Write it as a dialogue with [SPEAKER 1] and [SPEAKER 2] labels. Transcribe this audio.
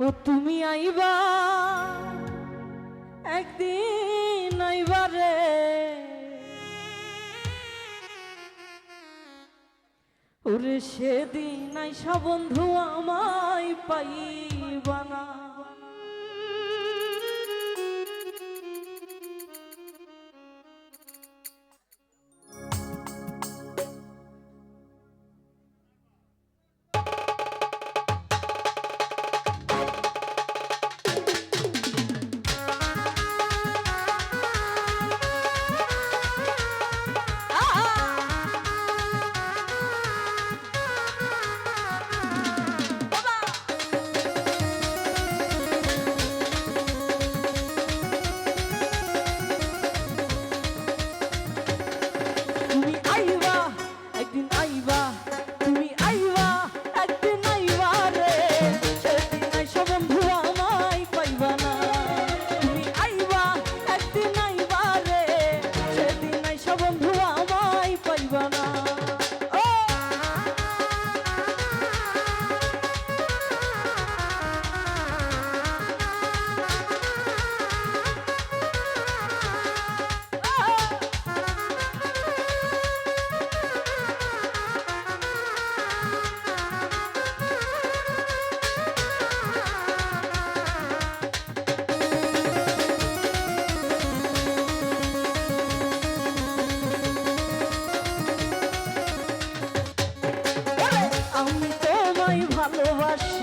[SPEAKER 1] ও তুমি আইবা একদিন আইবারে ওরে সেদিন আইসা বন্ধু আমায় পাইবানা savaş